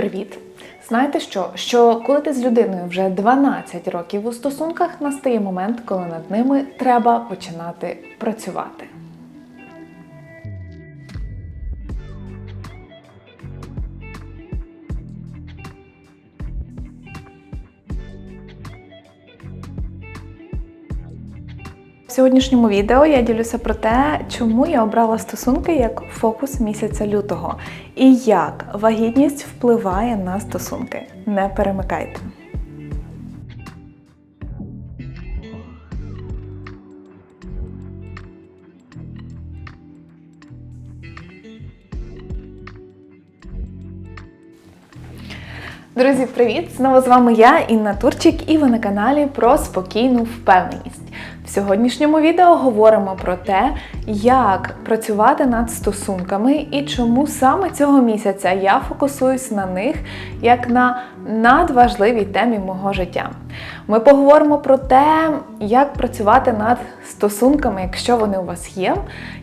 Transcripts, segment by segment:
привіт! Знаєте що? Що коли ти з людиною вже 12 років у стосунках, настає момент, коли над ними треба починати працювати. В сьогоднішньому відео я ділюся про те, чому я обрала стосунки як фокус місяця лютого і як вагітність впливає на стосунки. Не перемикайте. Друзі, привіт! Знову з вами я, Інна Турчик, і ви на каналі про спокійну впевненість. В сьогоднішньому відео говоримо про те, як працювати над стосунками і чому саме цього місяця я фокусуюсь на них як на надважливій темі мого життя. Ми поговоримо про те, як працювати над стосунками, якщо вони у вас є,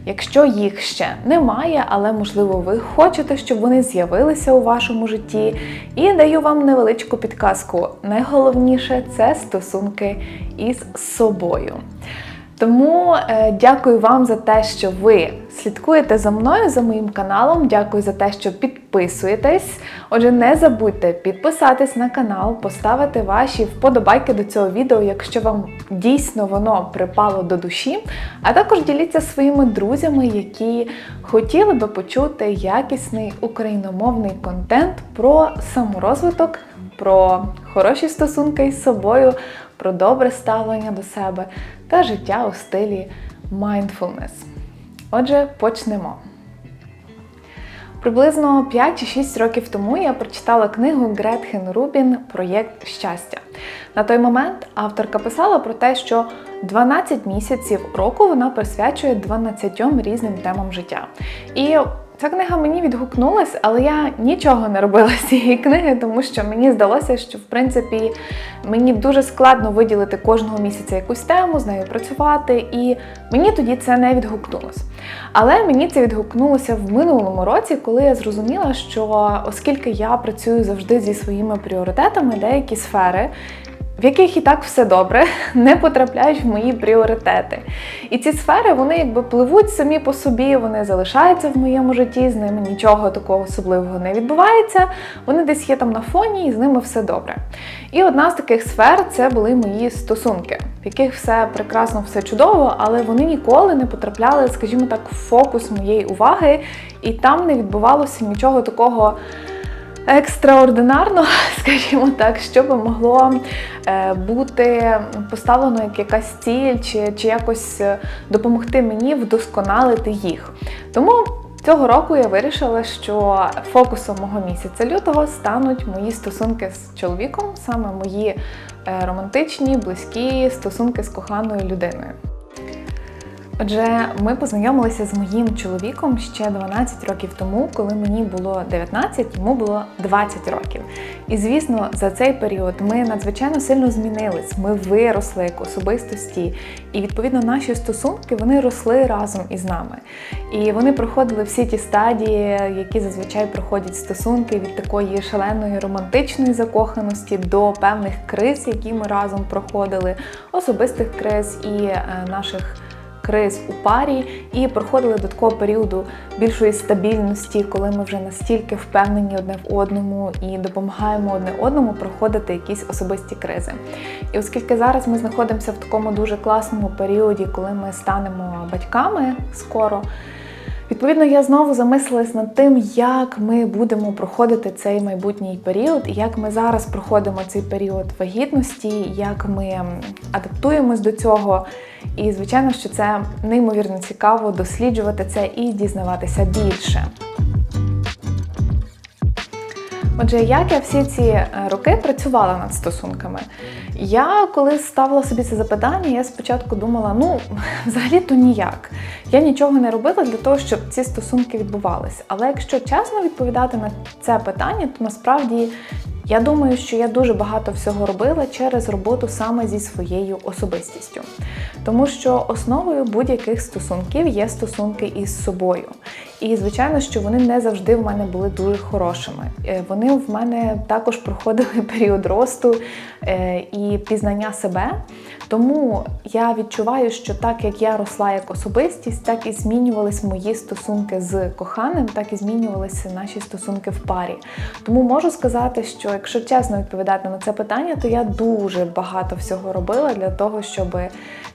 якщо їх ще немає, але можливо ви хочете, щоб вони з'явилися у вашому житті. І даю вам невеличку підказку. Найголовніше це стосунки із собою. Тому е, дякую вам за те, що ви слідкуєте за мною, за моїм каналом. Дякую за те, що підписуєтесь. Отже, не забудьте підписатись на канал, поставити ваші вподобайки до цього відео, якщо вам дійсно воно припало до душі. А також діліться своїми друзями, які хотіли би почути якісний україномовний контент про саморозвиток, про хороші стосунки із собою, про добре ставлення до себе та життя у стилі mindfulness. Отже, почнемо. Приблизно 5 чи 6 років тому я прочитала книгу Гретхен Рубін Проєкт щастя. На той момент авторка писала про те, що 12 місяців року вона присвячує 12 різним темам життя. І Ця книга мені відгукнулась, але я нічого не робила з цієї книги, тому що мені здалося, що в принципі мені дуже складно виділити кожного місяця якусь тему, з нею працювати, і мені тоді це не відгукнулося. Але мені це відгукнулося в минулому році, коли я зрозуміла, що оскільки я працюю завжди зі своїми пріоритетами, деякі сфери в яких і так все добре, не потрапляють в мої пріоритети. І ці сфери вони якби пливуть самі по собі, вони залишаються в моєму житті, з ними нічого такого особливого не відбувається. Вони десь є там на фоні, і з ними все добре. І одна з таких сфер це були мої стосунки, в яких все прекрасно, все чудово, але вони ніколи не потрапляли, скажімо так, в фокус моєї уваги, і там не відбувалося нічого такого екстраординарно, скажімо так, що би могло е, бути поставлено як якась ціль, чи, чи якось е, допомогти мені вдосконалити їх. Тому. Цього року я вирішила, що фокусом мого місяця лютого стануть мої стосунки з чоловіком, саме мої е, романтичні, близькі стосунки з коханою людиною. Отже, ми познайомилися з моїм чоловіком ще 12 років тому, коли мені було 19, йому було 20 років. І звісно, за цей період ми надзвичайно сильно змінились. Ми виросли як особистості, і відповідно наші стосунки вони росли разом із нами. І вони проходили всі ті стадії, які зазвичай проходять стосунки від такої шаленої романтичної закоханості до певних криз, які ми разом проходили, особистих криз і е, наших криз у парі і проходили до такого періоду більшої стабільності, коли ми вже настільки впевнені одне в одному і допомагаємо одне одному проходити якісь особисті кризи. І оскільки зараз ми знаходимося в такому дуже класному періоді, коли ми станемо батьками скоро. Відповідно, я знову замислилась над тим, як ми будемо проходити цей майбутній період, і як ми зараз проходимо цей період вагітності, як ми адаптуємось до цього. І, звичайно, що це неймовірно цікаво досліджувати це і дізнаватися більше. Отже, як я всі ці е, роки працювала над стосунками, я коли ставила собі це запитання, я спочатку думала, ну, взагалі-то ніяк. Я нічого не робила для того, щоб ці стосунки відбувалися. Але якщо чесно відповідати на це питання, то насправді я думаю, що я дуже багато всього робила через роботу саме зі своєю особистістю. Тому що основою будь-яких стосунків є стосунки із собою. І звичайно, що вони не завжди в мене були дуже хорошими. Е, Вони в мене також проходили період росту е, і пізнання себе. Тому я відчуваю, що так як я росла як особистість, так і змінювались мої стосунки з коханим, так і змінювалися наші стосунки в парі. Тому можу сказати, що якщо чесно відповідати на це питання, то я дуже багато всього робила для того, щоб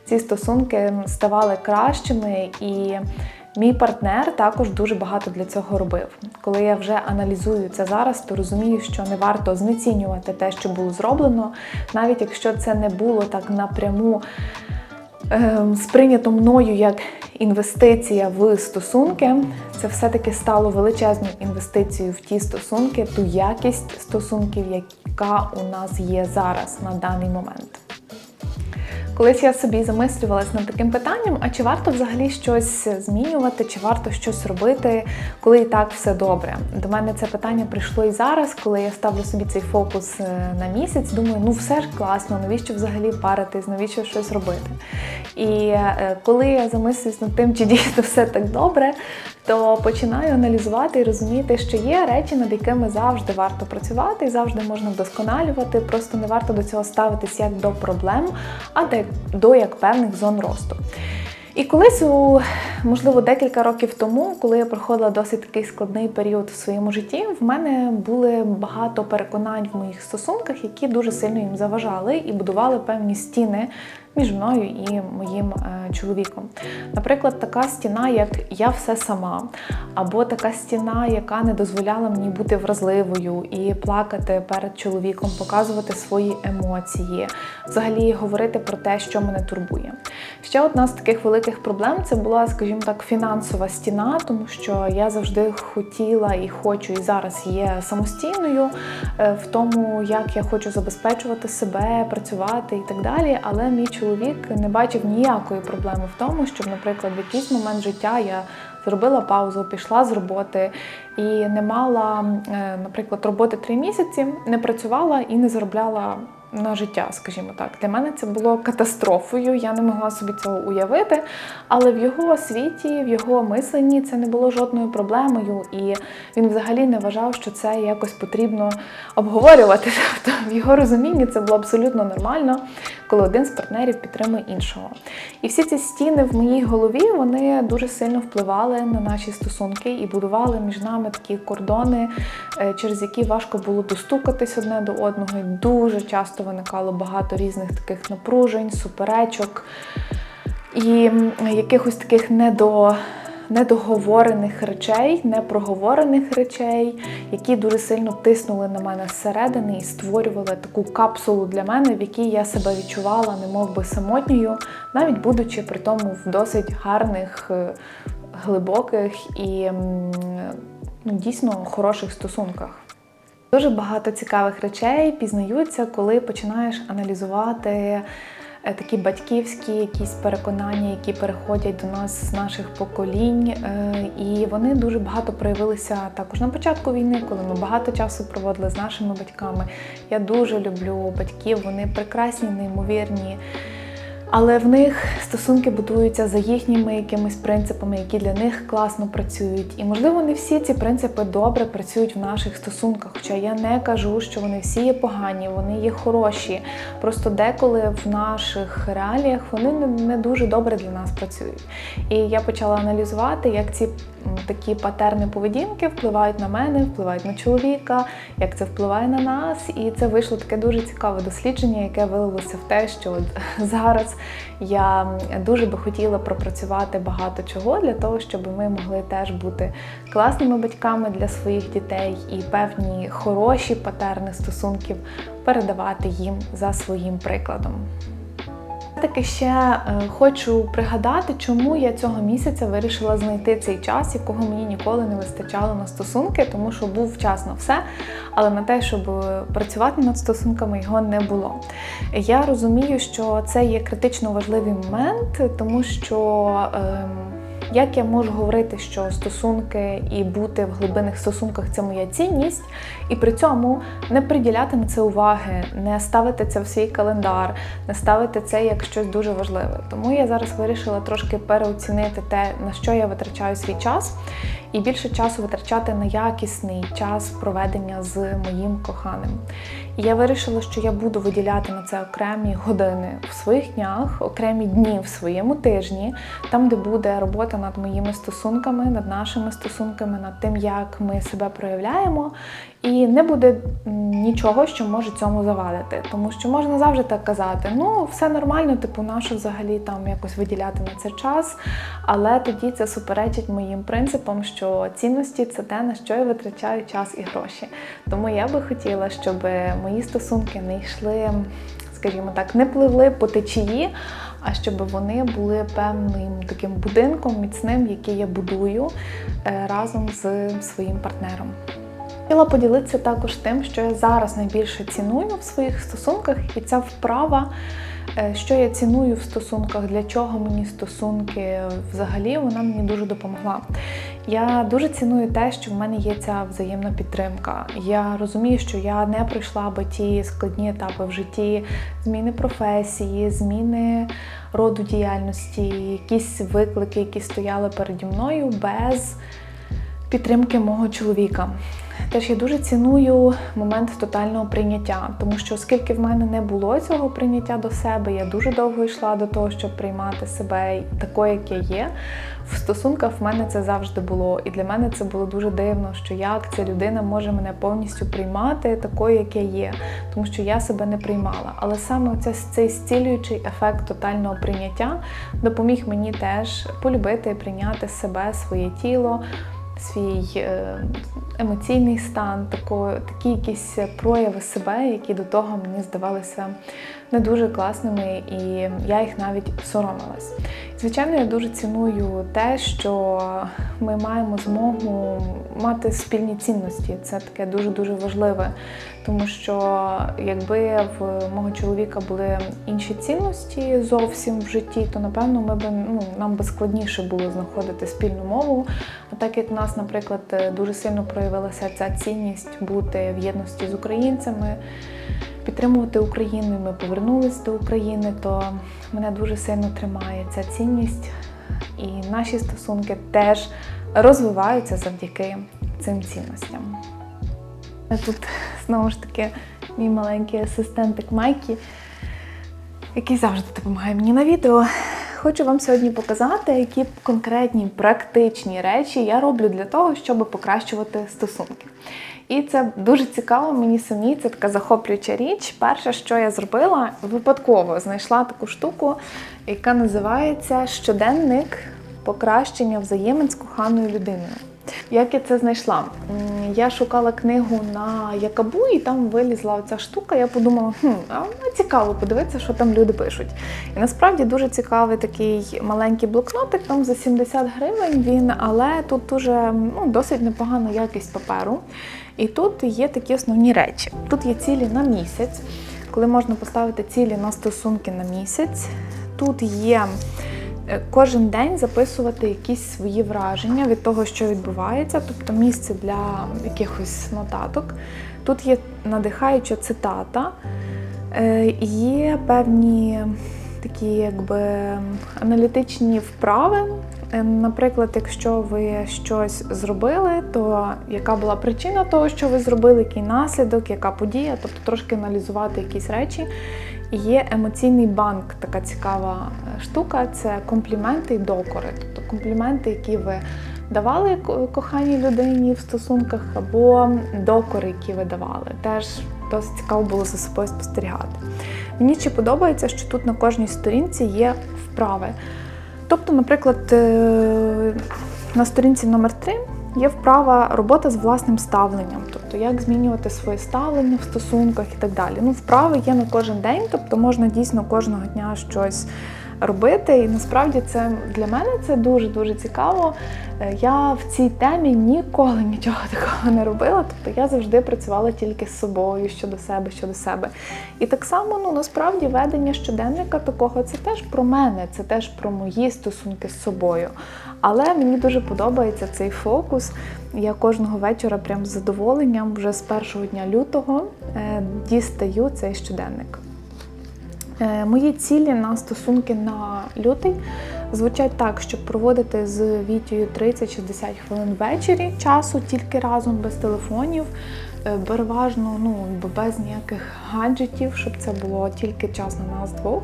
ці стосунки ставали кращими і. Мій партнер також дуже багато для цього робив. Коли я вже аналізую це зараз, то розумію, що не варто знецінювати те, що було зроблено, навіть якщо це не було так напряму ем, сприйнято мною як інвестиція в стосунки, це все-таки стало величезною інвестицією в ті стосунки, ту якість стосунків, яка у нас є зараз на даний момент. Колись я собі замислювалась над таким питанням: а чи варто взагалі щось змінювати, чи варто щось робити, коли і так все добре? До мене це питання прийшло і зараз, коли я ставлю собі цей фокус е, на місяць. Думаю, ну все ж класно, навіщо взагалі паритись, навіщо щось робити? І е, коли я замислююсь над тим, чи дійсно все так добре, то починаю аналізувати і розуміти, що є речі, над якими завжди варто працювати і завжди можна вдосконалювати. Просто не варто до цього ставитись як до проблем, а до як певних зон росту. І колись, у, можливо, декілька років тому, коли я проходила досить такий складний період в своєму житті, в мене були багато переконань в моїх стосунках, які дуже сильно їм заважали і будували певні стіни між мною і моїм е, чоловіком. Наприклад, така стіна, як я все сама, або така стіна, яка не дозволяла мені бути вразливою і плакати перед чоловіком, показувати свої емоції, взагалі говорити про те, що мене турбує. Ще одна з таких великих проблем це була, скажімо так, фінансова стіна, тому що я завжди хотіла і хочу, і зараз є самостійною е, в тому, як я хочу забезпечувати себе, працювати і так далі. Але мій не бачив ніякої проблеми в тому, щоб, наприклад, в якийсь момент життя я зробила паузу, пішла з роботи і не мала, е, наприклад, роботи три місяці, не працювала і не заробляла на життя, скажімо так. Для мене це було катастрофою. Я не могла собі цього уявити. Але в його світі, в його мисленні це не було жодною проблемою, і він взагалі не вважав, що це якось потрібно обговорювати. Тобто в його розумінні це було абсолютно нормально, коли один з партнерів підтримує іншого. І всі ці стіни в моїй голові вони дуже сильно впливали на наші стосунки і будували між нами такі кордони, е, через які важко було достукатись одне до одного. І дуже часто виникало багато різних таких напружень, суперечок і якихось таких недо. Недоговорених речей, непроговорених речей, які дуже сильно тиснули на мене зсередини і створювали таку капсулу для мене, в якій я себе відчувала, немов би самотньою, навіть будучи при тому в досить гарних, е, глибоких і ну, дійсно хороших стосунках. Дуже багато цікавих речей пізнаються, коли починаєш аналізувати такі батьківські якісь переконання, які переходять до нас з наших поколінь. Е, І вони дуже багато проявилися також на початку війни, коли ми багато часу проводили з нашими батьками. Я дуже люблю батьків, вони прекрасні, неймовірні. Але в них стосунки будуються за їхніми якимись принципами, які для них класно працюють. І можливо, не всі ці принципи добре працюють в наших стосунках. Хоча я не кажу, що вони всі є погані, вони є хороші. Просто деколи в наших реаліях вони не, дуже добре для нас працюють. І я почала аналізувати, як ці такі патерни поведінки впливають на мене, впливають на чоловіка, як це впливає на нас. І це вийшло таке дуже цікаве дослідження, яке вилилося в те, що зараз я дуже би хотіла пропрацювати багато чого для того, щоб ми могли теж бути класними батьками для своїх дітей і певні хороші патерни стосунків передавати їм за своїм прикладом. Таки ще е, хочу пригадати, чому я цього місяця вирішила знайти цей час, якого мені ніколи не вистачало на стосунки, тому що був час на все, але на те, щоб працювати над стосунками, його не було. Я розумію, що це є критично важливий момент, тому що. ем, як я можу говорити, що стосунки і бути в глибинних стосунках це моя цінність, і при цьому не приділяти на це уваги, не ставити це в свій календар, не ставити це як щось дуже важливе. Тому я зараз вирішила трошки переоцінити те, на що я витрачаю свій час, і більше часу витрачати на якісний час проведення з моїм коханим. І я вирішила, що я буду виділяти на це окремі години в своїх днях, окремі дні в своєму тижні, там, де буде робота над моїми стосунками, над нашими стосунками, над тим, як ми себе проявляємо. І не буде нічого, що може цьому завадити. Тому що можна завжди так казати: ну, все нормально, типу, нащо взагалі там якось виділяти на це час. Але тоді це суперечить моїм принципам, що цінності це те, на що я витрачаю час і гроші. Тому я би хотіла, щоб мої стосунки не йшли, скажімо так, не пливли по течії. А щоб вони були певним таким будинком міцним, який я будую е, разом з своїм партнером. Хотіла поділитися також тим, що я зараз найбільше ціную в своїх стосунках, і ця вправа, е, що я ціную в стосунках, для чого мені стосунки взагалі, вона мені дуже допомогла. Я дуже ціную те, що в мене є ця взаємна підтримка. Я розумію, що я не пройшла би ті складні етапи в житті, зміни професії, зміни роду діяльності, якісь виклики, які стояли переді мною без підтримки мого чоловіка. Теж я дуже ціную момент тотального прийняття, тому що оскільки в мене не було цього прийняття до себе, я дуже довго йшла до того, щоб приймати себе такою, як я є. В стосунках в мене це завжди було. І для мене це було дуже дивно, що як ця людина може мене повністю приймати такою, як я є, тому що я себе не приймала. Але саме оце, цей зцілюючий ефект тотального прийняття допоміг мені теж полюбити і прийняти себе, своє тіло свій е, емоційний стан, тако, такі якісь прояви себе, які до того мені здавалися не дуже класними, і я їх навіть соромилась. Звичайно, я дуже ціную те, що ми маємо змогу мати спільні цінності. Це таке дуже-дуже важливе, тому що якби в мого чоловіка були інші цінності зовсім в житті, то напевно ми б ну нам би складніше було знаходити спільну мову. А так як в нас, наприклад, дуже сильно проявилася ця цінність бути в єдності з українцями підтримувати Україну. Ми повернулись до України, то мене дуже сильно тримає ця цінність, і наші стосунки теж розвиваються завдяки цим цінностям. Тут знову ж таки мій маленький асистентик Майкі, який завжди допомагає мені на відео. Хочу вам сьогодні показати, які конкретні практичні речі я роблю для того, щоб покращувати стосунки. І це дуже цікаво мені самі, це така захоплююча річ. Перше, що я зробила, випадково знайшла таку штуку, яка називається щоденник покращення взаємин з коханою людиною. Як я це знайшла? Я шукала книгу на Якабу, і там вилізла оця штука. Я подумала, хм, а ну, цікаво подивитися, що там люди пишуть. І насправді дуже цікавий такий маленький блокнотик, там за 70 гривень він, але тут дуже ну, досить непогана якість паперу. І тут є такі основні речі. Тут є цілі на місяць, коли можна поставити цілі на стосунки на місяць. Тут є кожен день записувати якісь свої враження від того, що відбувається, тобто місце для якихось нотаток. Тут є надихаюча цитата, е, є певні такі якби аналітичні вправи, Е, наприклад, якщо ви щось зробили, то яка була причина того, що ви зробили, який наслідок, яка подія, тобто трошки аналізувати якісь речі. Є емоційний банк, така цікава е, штука це компліменти і докори. Тобто компліменти, які ви давали коханій людині в стосунках, або докори, які ви давали. Теж досить цікаво було за собою спостерігати. Мені чи подобається, що тут на кожній сторінці є вправи. Тобто, наприклад, е, на сторінці номер 3 є вправа робота з власним ставленням, тобто як змінювати своє ставлення в стосунках і так далі. Ну, Вправи є на кожен день, тобто можна дійсно кожного дня щось робити. І насправді це для мене це дуже дуже цікаво. Е, Я в цій темі ніколи нічого такого не робила. Тобто я завжди працювала тільки з собою щодо себе, щодо себе. І так само, ну насправді ведення щоденника такого це теж про мене, це теж про мої стосунки з собою. Але мені дуже подобається цей фокус. Я кожного вечора прям з задоволенням вже з першого дня лютого е, дістаю цей щоденник. Е, Мої цілі на стосунки на лютий звучать так, щоб проводити з Вітєю 30-60 хвилин ввечері часу, тільки разом, без телефонів, е, переважно ну, без ніяких гаджетів, щоб це було тільки час на нас двох.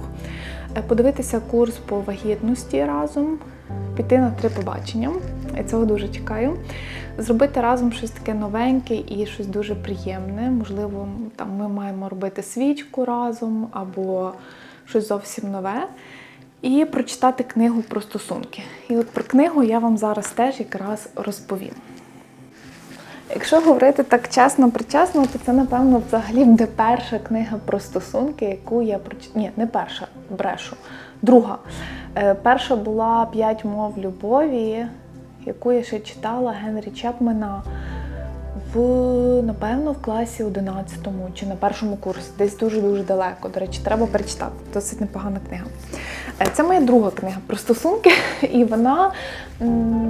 Е, Подивитися курс по вагітності разом, піти на три побачення. Я цього дуже чекаю. Зробити разом щось таке новеньке і щось дуже приємне. Можливо, там ми маємо робити свічку разом або щось зовсім нове. І прочитати книгу про стосунки. І от про книгу я вам зараз теж якраз розповім. Якщо говорити так чесно, причесно, то це, напевно, взагалі буде перша книга про стосунки, яку я прочитала. Ні, не перша, брешу. Друга. Е, Перша була П'ять мов любові, яку я ще читала Генрі Чепмена в, напевно, в класі 11 чи на першому курсі, десь дуже-дуже далеко. До речі, треба перечитати. Досить непогана книга. Е, Це моя друга книга про стосунки, і вона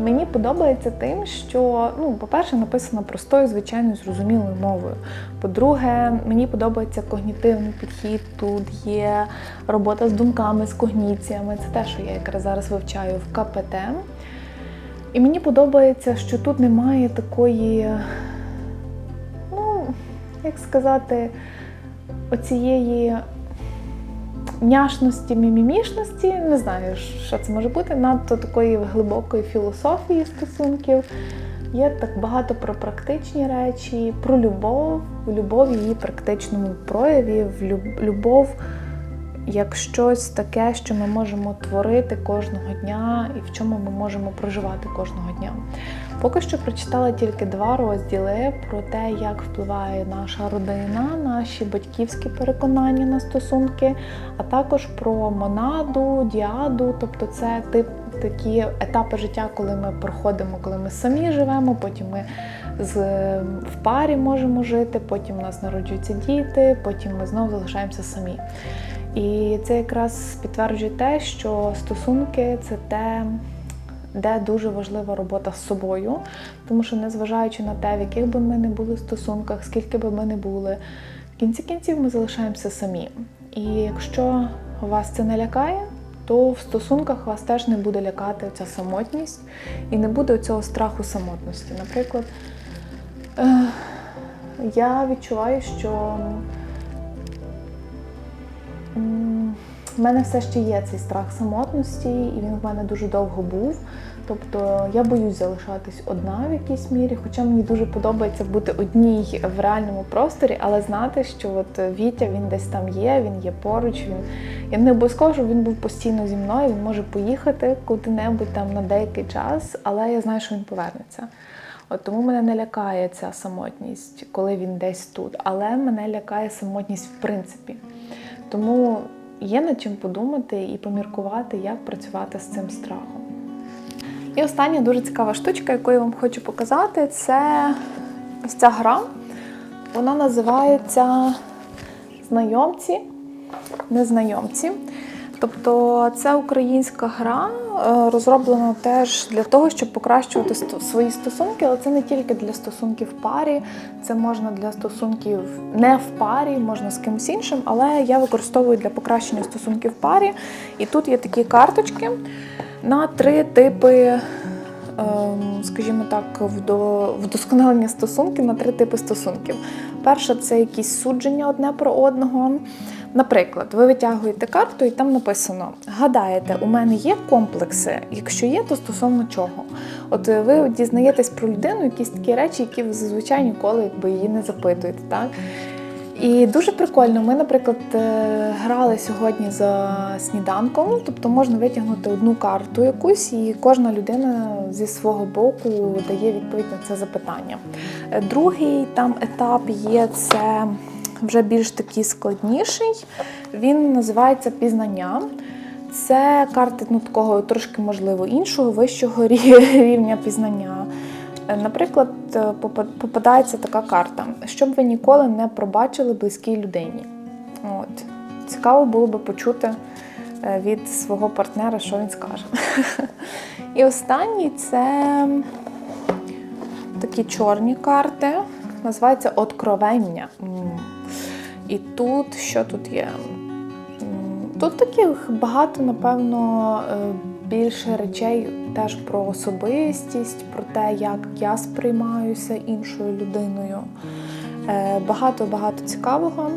мені подобається тим, що, ну, по-перше, написана простою, звичайною, зрозумілою мовою. По-друге, мені подобається когнітивний підхід. Тут є робота з думками, з когніціями. Це те, що я якраз зараз вивчаю в КПТ. І мені подобається, що тут немає такої, ну, як сказати, оцієї няшності, мімімішності, не знаю, що це може бути, надто такої глибокої філософії стосунків. Є так багато про практичні речі, про любов, любов в її практичному прояві, в любов як щось таке, що ми можемо творити кожного дня і в чому ми можемо проживати кожного дня. Поки що прочитала тільки два розділи про те, як впливає наша родина, наші батьківські переконання на стосунки, а також про монаду, діаду, тобто це тип такі етапи життя, коли ми проходимо, коли ми самі живемо, потім ми з, в парі можемо жити, потім у нас народжуються діти, потім ми знову залишаємося самі. І це якраз підтверджує те, що стосунки це те, де дуже важлива робота з собою, тому що незважаючи на те, в яких би ми не були стосунках, скільки би ми не були, в кінці кінців ми залишаємося самі. І якщо вас це не лякає, то в стосунках вас теж не буде лякати ця самотність і не буде цього страху самотності. Наприклад, е, я відчуваю, що в мене все ще є цей страх самотності, і він в мене дуже довго був. Тобто я боюсь залишатись одна в якійсь мірі, хоча мені дуже подобається бути одній в реальному просторі, але знати, що от Вітя він десь там є, він є поруч. Він я не обов'язково, щоб він був постійно зі мною. Він може поїхати куди-небудь там на деякий час, але я знаю, що він повернеться. От тому мене не лякає ця самотність, коли він десь тут. Але мене лякає самотність в принципі. Тому є над чим подумати і поміркувати, як працювати з цим страхом. І остання дуже цікава штучка, яку я вам хочу показати, це ось ця гра. Вона називається Знайомці, незнайомці. Тобто це українська гра, е, розроблена теж для того, щоб покращувати свої стосунки, але це не тільки для стосунків в парі, це можна для стосунків не в парі, можна з кимось іншим, але я використовую для покращення стосунків в парі. І тут є такі карточки на три типи. Ем, Скажімо так, вдосконалення стосунків на три типи стосунків. Перше це якісь судження одне про одного. Наприклад, ви витягуєте карту і там написано: гадаєте, у мене є комплекси? Якщо є, то стосовно чого? От е, ви дізнаєтесь про людину, якісь такі речі, які ви зазвичай ніколи якби, її не запитуєте. Так? І дуже прикольно. Ми, наприклад, е, грали сьогодні за сніданком, тобто можна витягнути одну карту якусь, і кожна людина зі свого боку дає відповідь на це запитання. Е, Другий там етап є це вже більш такий складніший. Він називається пізнання. Це карти ну, такого трошки можливо іншого вищого рівня пізнання. Наприклад, е, попадається така карта, щоб ви ніколи не пробачили близькій людині. От. Цікаво було би почути е, від свого партнера, що він скаже. І останній це такі чорні карти. Називається Откровення. І тут що тут є? Тут таких багато, напевно, е, більше речей теж про особистість, про те, як я сприймаюся іншою людиною. Е, Багато-багато цікавого.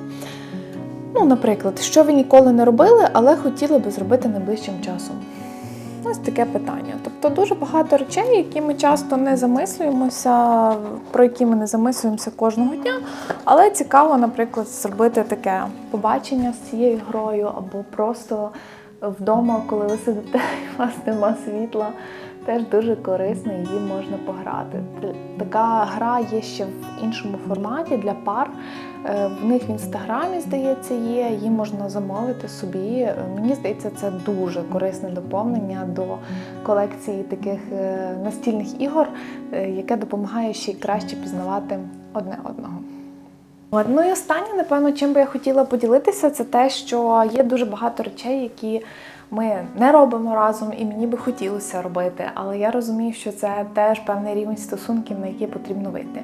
Ну, наприклад, що ви ніколи не робили, але хотіли би зробити найближчим часом. Ось таке питання. Тобто дуже багато речей, які ми часто не замислюємося, про які ми не замислюємося кожного дня. Але цікаво, наприклад, зробити таке побачення з цією грою, або просто вдома, коли ви сидите і у вас нема світла. Теж дуже корисно, її можна пограти. Така гра є ще в іншому форматі для пар. Е, В них в інстаграмі, здається, є, її можна замовити собі. Е, Мені здається, це дуже корисне доповнення до колекції таких е, настільних ігор, яке допомагає ще й краще пізнавати одне одного. От, ну і останнє, напевно, чим би я хотіла поділитися, це те, що є дуже багато речей, які ми не робимо разом, і мені би хотілося робити. Але я розумію, що це теж певний рівень стосунків, на який потрібно вийти.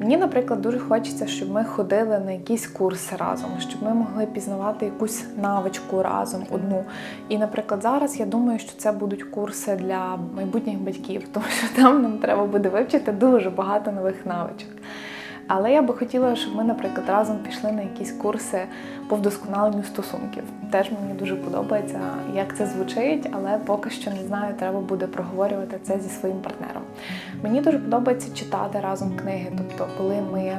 Мені, наприклад, дуже хочеться, щоб ми ходили на якісь курси разом, щоб ми могли пізнавати якусь навичку разом одну. І, наприклад, зараз я думаю, що це будуть курси для майбутніх батьків, тому що там нам треба буде вивчити дуже багато нових навичок. Але я би хотіла, щоб ми, наприклад, разом пішли на якісь курси по вдосконаленню стосунків. Теж мені дуже подобається, як це звучить, але поки що не знаю, треба буде проговорювати це зі своїм партнером. Мені дуже подобається читати разом книги, тобто, коли ми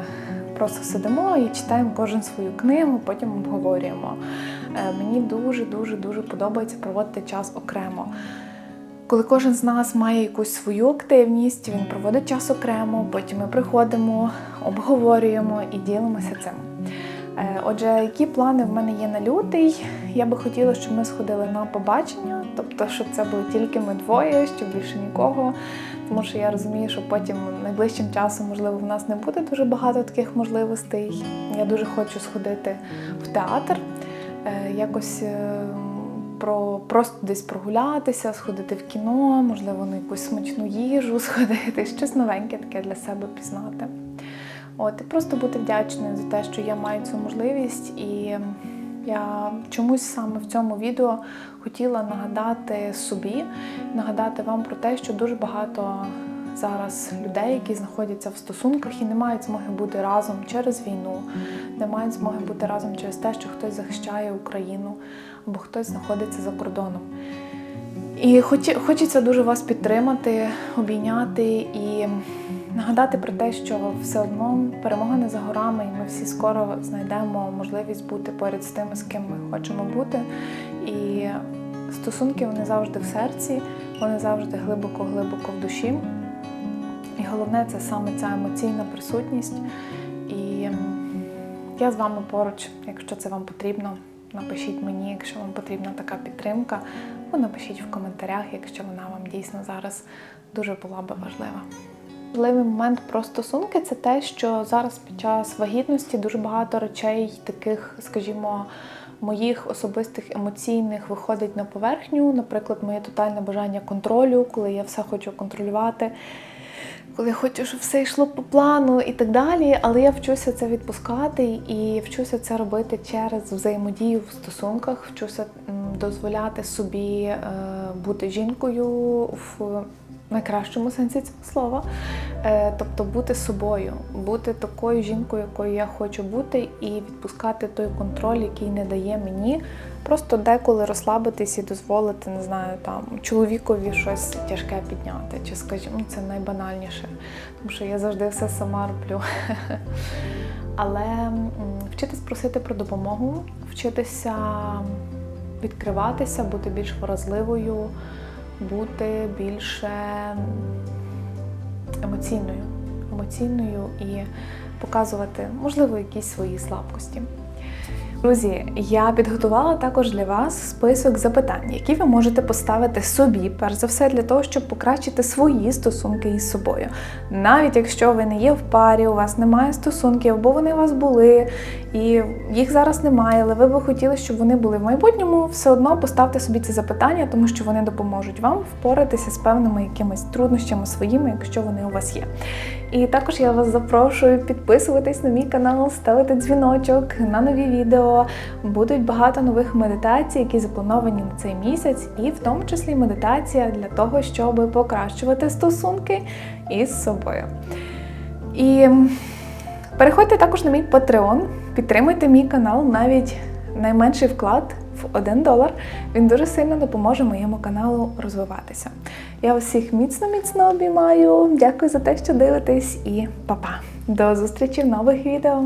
просто сидимо і читаємо кожен свою книгу, потім обговорюємо. Е, Мені дуже дуже дуже подобається проводити час окремо. Коли кожен з нас має якусь свою активність, він проводить час окремо, потім ми приходимо, обговорюємо і ділимося цим. Е, Отже, які плани в мене є на лютий? Я би хотіла, щоб ми сходили на побачення, тобто, щоб це були тільки ми двоє, щоб більше нікого. Тому що я розумію, що потім найближчим часом, можливо, в нас не буде дуже багато таких можливостей. Я дуже хочу сходити в театр, е, якось е, про просто десь прогулятися, сходити в кіно, можливо, на якусь смачну їжу сходити, щось новеньке таке для себе пізнати. От, і просто бути вдячною за те, що я маю цю можливість, і я чомусь саме в цьому відео хотіла нагадати собі, нагадати вам про те, що дуже багато зараз людей, які знаходяться в стосунках і не мають змоги бути разом через війну, не мають змоги бути разом через те, що хтось захищає Україну або хтось знаходиться за кордоном. І хочеться дуже вас підтримати, обійняти і нагадати про те, що все одно перемога не за горами, і ми всі скоро знайдемо можливість бути поряд з тими, з ким ми хочемо бути. І стосунки вони завжди в серці, вони завжди глибоко-глибоко в душі. Головне це саме ця емоційна присутність. І я з вами поруч, якщо це вам потрібно. Напишіть мені, якщо вам потрібна така підтримка, або напишіть в коментарях, якщо вона вам дійсно зараз дуже була би важлива. Важливий момент про стосунки це те, що зараз під час вагітності дуже багато речей, таких, скажімо, моїх особистих емоційних виходить на поверхню. Наприклад, моє тотальне бажання контролю, коли я все хочу контролювати коли я хочу, щоб все йшло по плану і так далі. Але я вчуся це відпускати і вчуся це робити через взаємодію в стосунках, вчуся дозволяти собі е, бути жінкою в найкращому сенсі цього слова. Е, тобто бути собою, бути такою жінкою, якою я хочу бути, і відпускати той контроль, який не дає мені. Просто деколи розслабитись і дозволити, не знаю, там чоловікові щось тяжке підняти, чи скажімо, ну, це найбанальніше, тому що я завжди все сама роблю. Але вчитись просити про допомогу, вчитися відкриватися, бути більш вразливою, бути більше емоційною, емоційною і показувати, можливо, якісь свої слабкості. Друзі, я підготувала також для вас список запитань, які ви можете поставити собі, перш за все, для того, щоб покращити свої стосунки із собою. Навіть якщо ви не є в парі, у вас немає стосунків, або вони у вас були, і їх зараз немає, але ви би хотіли, щоб вони були в майбутньому, все одно поставте собі ці запитання, тому що вони допоможуть вам впоратися з певними якимись труднощами своїми, якщо вони у вас є. І також я вас запрошую підписуватись на мій канал, ставити дзвіночок на нові відео. Будуть багато нових медитацій, які заплановані на цей місяць, і в тому числі медитація для того, щоб покращувати стосунки із собою. І переходьте також на мій Patreon, підтримуйте мій канал, навіть найменший вклад в 1 долар. Він дуже сильно допоможе моєму каналу розвиватися. Я всіх міцно-міцно обіймаю. Дякую за те, що дивитесь, і па-па! До зустрічі в нових відео!